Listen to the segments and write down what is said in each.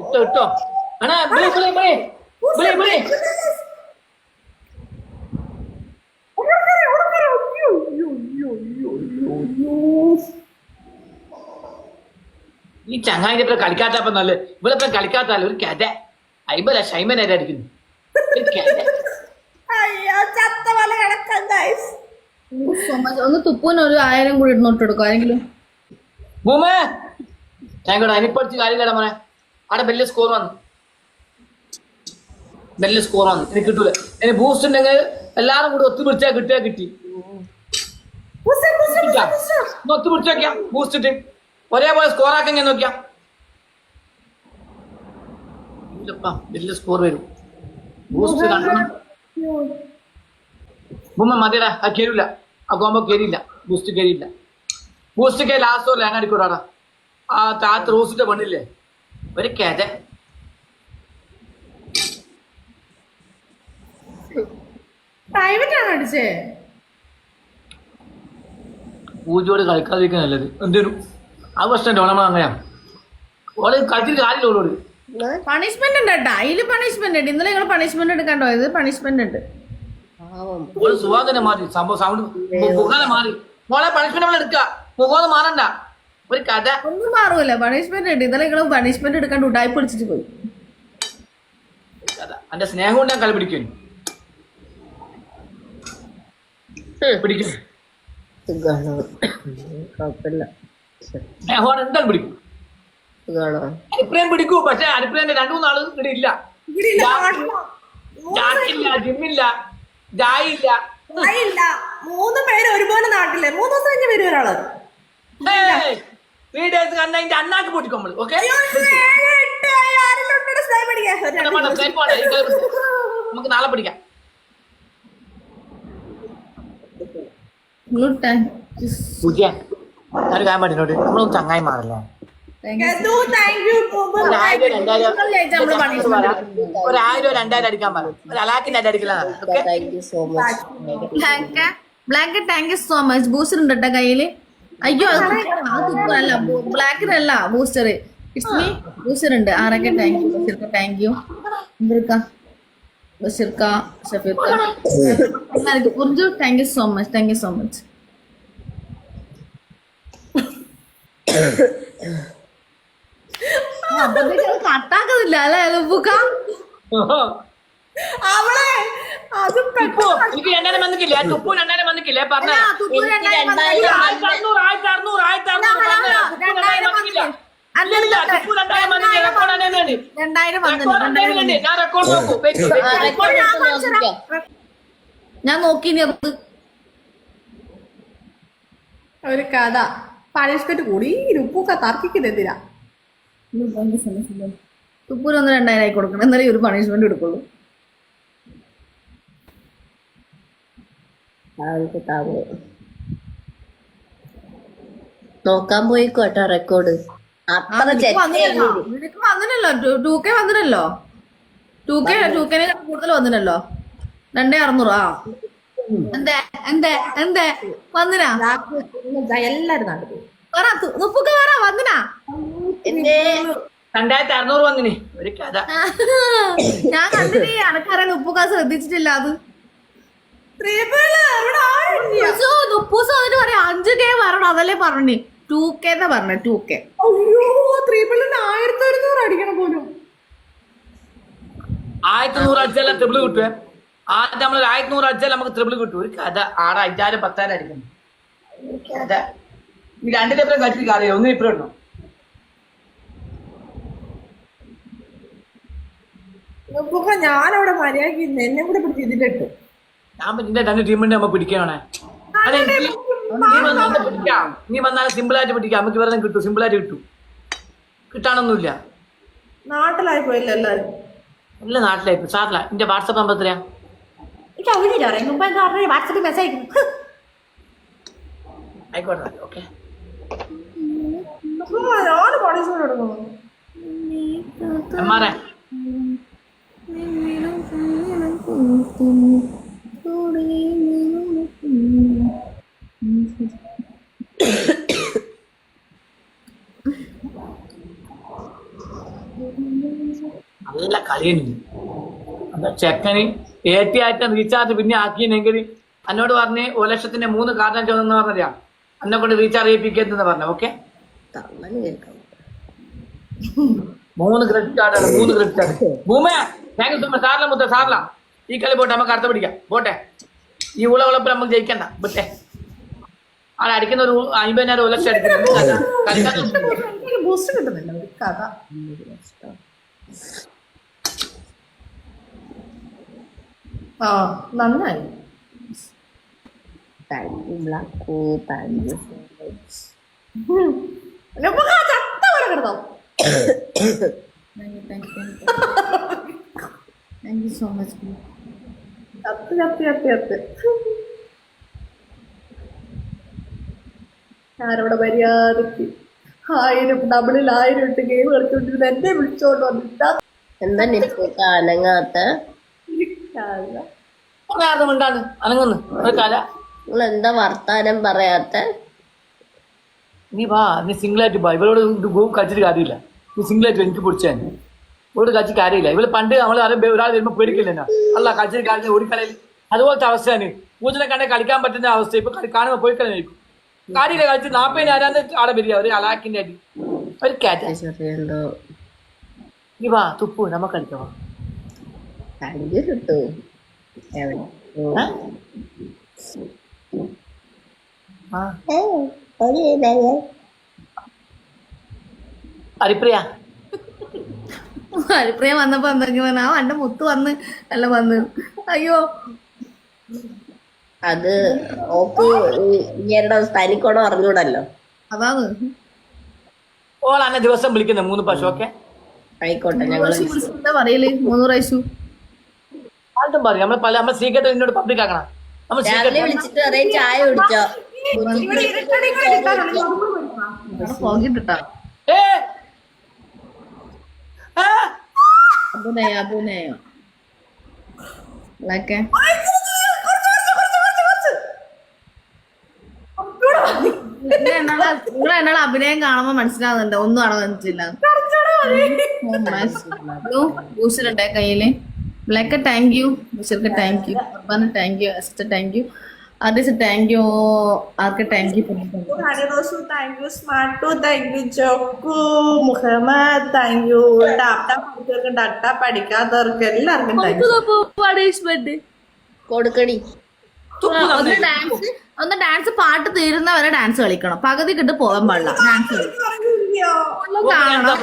ഇട്ടോ ഇട്ടോ. ഈ ചങ്ങായിന്റെ ഇപ്പൊ കളിക്കാത്തപ്പോ നല്ല ഇവിടെ ഇപ്പൊ കളിക്കാത്തല്ല ഒരു കഥ അയ്യല്ല ഷൈമനായിട്ട് അടിക്കുന്നു. ഒന്ന് തുപ്പൂന് ഒരു ആയിരം കൂടി ഇടുന്നോട്ട് എടുക്കും? ആരെങ്കിലും? ഭൂമേ ഞങ്ങളുടെ അതിനിപ്പടിച്ച് കാര്യമില്ല മോനെ. അവിടെ വലിയ സ്കോർ വന്നു. വലിയ സ്കോർ വന്നു. എനിക്ക് കിട്ടൂല. ഇനി ബൂസ്റ്റ് ഉണ്ടെങ്കിൽ എല്ലാരും കൂടി ഒത്തുപിടിച്ചാ കിട്ടിയാ? കിട്ടി ഒത്തുപിടിച്ച് ഒത്തു പിടിച്ച് നോക്കിയാ. ബൂസ്റ്റ് ഇട്ട്. ഒരേപോലെ സ്കോർ ആക്കെങ്കിൽ നോക്കിയാ. ഇല്ലപ്പാ വലിയ സ്കോർ വരും. ബൂസ്റ്റ് രണ്ടെണ്ണം ഭൂമ മതിയടാ ആ കയറില്ല ആ കോമ്പോ കേരിയില്ല ബൂസ്റ്റ് കയറിയില്ല ബൂസ്റ്റ് കേ ലാസ്റ്റ് ലേങ്ങ അടിക്കൂടാടാ ആ താത്ത് റോസിന്റെ പണില്ലേ ഒരു കഥ പ്രൈവറ്റ് ആണോ അടിച്ചേ? പൂജയോട് കളിക്കാതിരിക്കാൻ നല്ലത്. എന്തൊരു ആ പ്രശ്നമുണ്ടോ നമ്മൾ അങ്ങനെയാ. ഓൾ കളിച്ചിട്ട് കാര്യമില്ല ഓളോട്. പണിഷ്മെന്റ് ഉണ്ട് കേട്ടാ. അതിൽ പണിഷ്മെന്റ് ഉണ്ട്. ഇന്നലെ നിങ്ങൾ പണിഷ്മെന്റ് എടുക്കണ്ടോ ഇത് പണിഷ്മെന്റ് ഉണ്ട്. ഓൾ സുഖാതന്നെ മാറി. സംഭവം സൗണ്ട് മുഖാനെ മാറി. മോളെ പണിഷ്മെന്റ് നമ്മൾ എടുക്കുക മുഖം മാറണ്ട. ഒരു കഥ. ഒന്നും മാറൂല. പണിഷ്മെന്റ് ഉണ്ട്. ഇന്നലെ നിങ്ങൾ പണിഷ്മെന്റ് എടുക്കാണ്ട് ഉടായി പിടിച്ചിട്ട് പോയി. ഒരു കഥ. എന്റെ സ്നേഹം കൊണ്ട് ഞാൻ കളി പിടിക്കും. കുഴപ്പമില്ല. സ്നേഹമാണ് എന്തായാലും പിടിക്കും. സുഖാണോ? അനുപ്രയം പിടിക്കൂ. പക്ഷെ അനുപ്രയന്റെ രണ്ടു മൂന്നാൾ ഇവിടെ ഇല്ല. ജിമ്മില്ല ജായില്ല. മൂന്ന് പേര് ഒരുപോലെ നാട്ടില്ലേ മൂന്ന് ദിവസം കഴിഞ്ഞ് വരും ഒരാൾ ത്രീ ഡേയ്സ് കണ്ട അതിന്റെ അണ്ണാക്ക് പൊട്ടിക്കും നമ്മൾ ഓക്കെ നമുക്ക് നാളെ പഠിക്കാം പൂജ്യ ഒരു കാര്യം പറഞ്ഞോട്ട് നമ്മളൊന്നും ചങ്ങായി മാറില്ല? ഗദു, thank you. ഒരു ആയിരം രണ്ടായിരം അടിക്കാൻ പറ. ഒരു അലാക്കിന്റെ അടി അടിക്കലാണ് okay thank you so much blank thank you so much booster ഉണ്ടോ കയ്യിൽ? അയ്യോ അല്ല ബ്ലാക്കിനല്ല ബൂസ്റ്റർ. ഇറ്റ്സ് മീ ബൂസ്റ്റർ ഉണ്ട്. ആരൊക്കെ താങ്ക് യു ബഷീർക്ക താങ്ക് യു ബഷീർക്ക ബഷീർക്ക ഷഫീർക്ക ഉർജു thank you so much thank you so much കട്ടാക്കുന്നില്ല അല്ലേ അവളെ അതും എനിക്ക് രണ്ടായിരം വന്നിക്കില്ലേ തുപ്പു രണ്ടായിരം വന്നിക്കില്ലേ പറഞ്ഞ. ഞാൻ നോക്കൂ. ഒരു കഥ. പണിഷ്മെന്റ് കൂടി ഈ ഉപ്പൊക്കെ തർക്കിക്കുന്നെന്തിനാ തുപ്പൂരൊന്ന് രണ്ടായിരം ആയി കൊടുക്കണം. എന്നാലേ ഒരു പണിഷ്മെന്റ് എടുക്കുള്ളൂ. താങ്ക് താങ്ക് നോക്കാൻ പോയിക്കോട്ടോ റെക്കോർഡ് അത്ര ടു കെ വന്നില്ലല്ലോ. ടു കെ ടു കെ കൂടുതൽ വന്നിട്ടല്ലോ രണ്ടേ അറുന്നൂറ്. ആ. എന്തേ? എന്തേ? എന്തേ? വന്നിനാ? എല്ലാരും നാട്ടിൽ പറ തു- തുപ്പൊക്കെ വന്നിനാ? രണ്ടായിരത്തി അറുന്നൂറ് വന്നിന്. ഒരു കഥ. ഞാൻ കണ്ടിട്ടേ ശ്രദ്ധിച്ചിട്ടില്ല അത്. അഞ്ചു കെ വരണം അതല്ലേ പറഞ്ഞു ടു കെ എന്നാ പറഞ്ഞ ടു കെ അയ്യോ ത്രിപുലിന് ആയിരത്തി ഒരുന്നൂറ് അടിക്കണം പോലും ആയിരത്തി നൂറ് അടിച്ചാൽ ത്രിപിൾ കിട്ടുവേ ആദ്യം നമ്മൾ ആയിരത്തി നൂറ് അടിച്ചാൽ നമുക്ക് ത്രിപിൾ കിട്ടും ഒരു കഥ ആറ് അഞ്ചായിരം പത്തായിരം അടിക്കണം കഥ ഈ രണ്ടിന്റെ ഇപ്പുറം കളിച്ചിട്ട് കാര്യമില്ല ഒന്നും ഉണ്ടോ ഇപ്പൊ ഞാനവിടെ മര്യാദ എന്നെ കൂടെ പിടിച്ച് ഇതിലിട്ടു ഞാൻ നിന്റെ രണ്ട് ടീമിന്റെ നമ്മ പിടിക്കണേ നീ വന്നാലും വന്നാൽ പിടിക്കാം. നീ വന്നാൽ സിമ്പിൾ ആയിട്ട് പിടിക്കാം. നമുക്ക് വെറുതെ കിട്ടും. സിമ്പിൾ ആയിട്ട് കിട്ടും. കിട്ടാനൊന്നുമില്ല. നാട്ടിലായി പോയില്ല എല്ലാരും? നാട്ടിലായി നാട്ടിലായി സാറില്ല എന്റെ വാട്സപ്പ് നമ്പർ എത്രയാ? വാട്സപ്പിൽ മെസ്സേജ് അയക്കും ആയിക്കോട്ടെ ഓക്കെ. ഞാൻ നല്ല കളിയുണ്ട് ചെക്കന് ഏറ്റിയായിട്ട് റീചാർജ് പിന്നെ ആക്കിയെങ്കിൽ എന്നോട് പറഞ്ഞ് ഒരു ലക്ഷത്തിന്റെ മൂന്ന് കാർഡൻ ചോദിച്ചെന്ന് പറഞ്ഞാ എന്നെ കൊണ്ട് റീചാർജ് ചെയ്യിപ്പിക്കരുതെന്ന് പറഞ്ഞു ഓക്കെ മൂന്ന് ക്രെഡിറ്റ് കാർഡാണ് മൂന്ന് ക്രെഡിറ്റ് കാർഡ് ഭൂമേ താങ്ക് യു സോ മച്ച് സാറില മുത്ത സാറില. ഈ കളി പോട്ടെ നമുക്ക് അടുത്ത പിടിക്കാം. പോട്ടെ. ഈ ഉളവളപ്പിൽ നമുക്ക് ജയിക്കണ്ട. വിട്ടെ ആ അടിക്കുന്ന ഒരു അമ്പതിനായിരം ഒരു ലക്ഷം അടിക്കുന്നു. കളിക്കാൻ എനിക്ക് ബൂസ്റ്റ് കിട്ടുന്നില്ല ഒരു കഥ. ആ നന്നായി. ബ്ലാക്കു ചത്ത പോലെ കിടന്നോ താങ്ക് യു സോ മച്ച് ചത്ത് ചത്ത് ചത്ത് ചത്ത്. മര്യാദയ്ക്ക് ആയിരം ഡബിളിൽ ആയിരം ഇട്ട് ഗെയിം കളിച്ചോണ്ടിരുന്ന എന്നെ വിളിച്ചോണ്ട് വന്നിട്ടാ. എന്താ നിനക്ക് അനങ്ങാത്ത ഉണ്ടാണ് അനങ്ങുന്നു. ഒരു കല. നിങ്ങൾ എന്താ വർത്താനം പറയാത്ത? നീ വാ നീ സിംഗിളായിട്ട് വാ. ഇവളോട് ഇത് ഗോ കളിച്ചിട്ട് കാര്യമില്ല. നീ സിംഗിളായിട്ട് എനിക്ക് പിടിച്ചാൽ ഇവളോട് കളിച്ച് കാര്യമില്ല. ഇവൾ പണ്ട് നമ്മൾ ഒരാൾ വരുമ്പോൾ പേടിക്കില്ല അല്ല കളിച്ചിട്ട് കാര്യം ഒരു കളയിൽ. അതുപോലത്തെ അവസ്ഥയാണ്. പൂജനെ കണ്ടെ കളിക്കാൻ പറ്റുന്ന അവസ്ഥ. ഇപ്പൊ കാണുമ്പോൾ പോയി കളഞ്ഞിരിക്കും കാര്യമില്ല കളിച്ച് നാപ്പതിന് ആരാന്ന് ആടെ വരിക. ഒരു അലാക്കിന്റെ അടി. ഒരു കാറ്റ് നീ വാ തുപ്പു നമുക്ക് കളിക്കാം. താങ്ക് കിട്ടൂ എവിടെ. ഹരിപ്രിയ. ഹരിപ്രിയ വന്നപ്പോ എന്തൊക്കെ പറഞ്ഞു ആ എന്റെ മുത്ത് വന്ന് അല്ല വന്ന്. അയ്യോ. അത് ഓക്ക് ഇങ്ങരുടെ തനിക്കോണം അറിഞ്ഞൂടല്ലോ. അതാണ്. ഓൾ ദിവസം വിളിക്കുന്നത് മൂന്ന് പശു ഒക്കെ ആയിക്കോട്ടെ ഞങ്ങൾ പറയൽ? മൂന്ന് പ്രാവശ്യം. ആദ്യം പറയും. നമ്മൾ പല നമ്മൾ സീക്രട്ട് എന്നോട് പബ്ലിക് ആക്കണം. നമ്മൾ രാവിലെ സീക്രട്ട് വിളിച്ചിട്ട് ചായ കുടിച്ചോ? ആ അഭിനയ അഭിനയോ ബ്ലാക്ക് നിങ്ങൾ എന്നോട് അഭിനയം കാണുമ്പോ മനസ്സിലാവുന്നുണ്ട്. ഒന്നും അവിടെ വന്നിട്ടില്ല ബൂസ്റ്ററുണ്ടേ കയ്യിൽ? ബ്ലാക്ക് താങ്ക് യു മിസ്റ്റർക്ക് താങ്ക് യു അർബാന് thank you അസിസ്റ്റർ thank you artist thank you arc thank you ഹരിദോസു thank you smart thank you ജോക്കു Muhammad thank you data പഠിച്ചവർക്ക് പഠിക്കാത്തവർക്ക് എല്ലാവർക്കും താങ്ക് യു പണിഷ്മെന്റ് കൊടുക്കടി ഒന്ന് ഡാൻസ് ഒന്ന് ഡാൻസ് പാട്ട് തീരുന്നവരെ ഡാൻസ് കളിക്കണം പകുതി കിട്ട് പോകാൻ പാടില്ല ഡാൻസ് കാണണം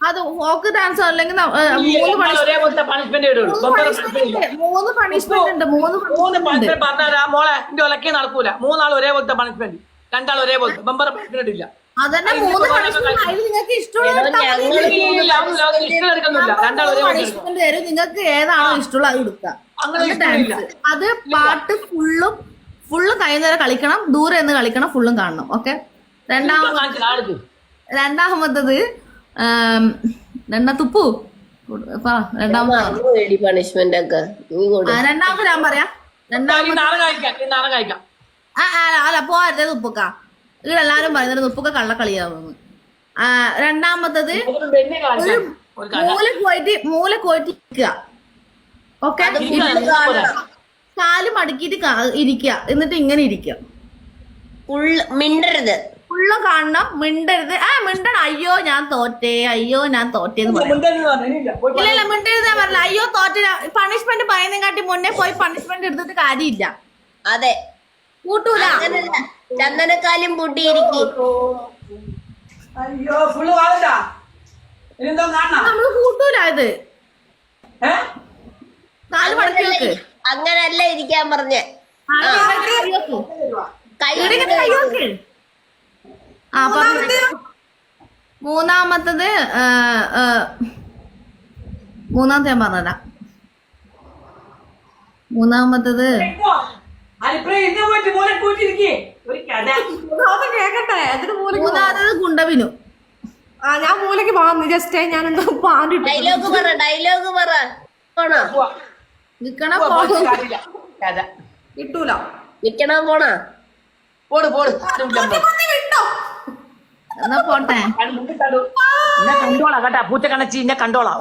അത് ഫോക്ക് ഡാൻസ് അല്ലെങ്കിൽ മൂന്ന് പണിഷ്മെന്റ് മൂന്ന് പണിഷ്മെന്റ് ഉണ്ട് മൂന്ന് മൂന്ന് പണിഷ്മെന്റ് ഉണ്ട്. പണിഷ്മെന്റ് പറഞ്ഞാൽ ആ മോളെ എന്റെ ഒലക്കെ നടക്കൂല. മൂന്നാൾ ഒരേപോലത്തെ പണിഷ്മെന്റ് രണ്ടാൾ ഒരേപോലത്തെ ബമ്പർ പണിഷ്മെന്റ് ഇല്ല. അതന്നെ മൂന്ന് നിങ്ങൾക്ക് ഇഷ്ടമുള്ള എടുക്കാം. തരും. നിങ്ങൾക്ക് ഏതാണോ ഇഷ്ടമുള്ളത് അത് എടുക്കുക. അത് ഡാൻസ് അത് പാട്ട് ഫുള്ളും ഫുള്ളും കൈനേരം കളിക്കണം. ദൂരെ നിന്ന് കളിക്കണം ഫുള്ളും കാണണം. ഓക്കെ രണ്ടാമത് ആൾക്ക് രണ്ടാമത്തത് രണ്ടാ തുപ്പു. പണിഷ്മെന്റ് ഒക്കെ. രണ്ടാമത് ഞാൻ പറയാം. രണ്ടാമത് അല്ല പോരുത് തുപ്പുക്ക. ഇവിടെ എല്ലാരും പറയുന്നത് തുപ്പുക്ക കള്ളക്കളിയാവുന്നു. ആ രണ്ടാമത്തത് മൂല പോയിട്ട് മൂല പോയിട്ട് ഇരിക്കുക ഓക്കെ കാൽ മടക്കിയിട്ട് ഇരിക്കുക. എന്നിട്ട് ഇങ്ങനെ ഇരിക്കുക. മിണ്ടരുത്. ഫുള്ള് കാണണം മിണ്ടരുത്. ആ മിണ്ടണം. അയ്യോ ഞാൻ തോറ്റേ. അയ്യോ ഞാൻ തോറ്റേന്ന് പറയാം. ഇല്ല ഇല്ല മിണ്ടരുത് ഞാൻ പറഞ്ഞില്ല. അയ്യോ തോറ്റ പണിഷ്മെന്റ് പറയുന്ന കാട്ടി മുന്നേ പോയി പണിഷ്മെന്റ് എടുത്തിട്ട് കാര്യമില്ല. അതെ. കൂട്ടൂല. ചന്ദനക്കാലും പൂട്ടിയിരിക്കും. അയ്യോ ഫുള്ള് നമ്മൾ കൂട്ടൂല ഇത്. നാല് മണിക്ക് അങ്ങനല്ല ഇരിക്കാൻ പറഞ്ഞേ. കൈ. കൈ ഇവിടെ ഇങ്ങനെ കൈ വെക്ക്. ആ പറഞ്ഞു മൂന്നാമത്തത് മൂന്നാമത്തെ ഞാൻ പറഞ്ഞതാ മൂന്നാമത്തത് മൂന്നാമത്തത് കുണ്ടവിനു ആ ഞാൻ മൂലക്ക് പോകുന്നു ജസ്റ്റ് ഞാൻ എന്തോ പാടിട്ടു ഡയലോഗ് പറ ഡയലോഗ് പറ. നിക്കണ കിട്ടൂല. നിക്കണോ പോണോ? പോട് പോട് ആരും ഇല്ല നമ്മൾ. കിട്ടോ എന്നാ പോട്ടെ? കണ്ടോളാം കേട്ടാ. പൂച്ച കണച്ചി എന്നെ കണ്ടോളാം.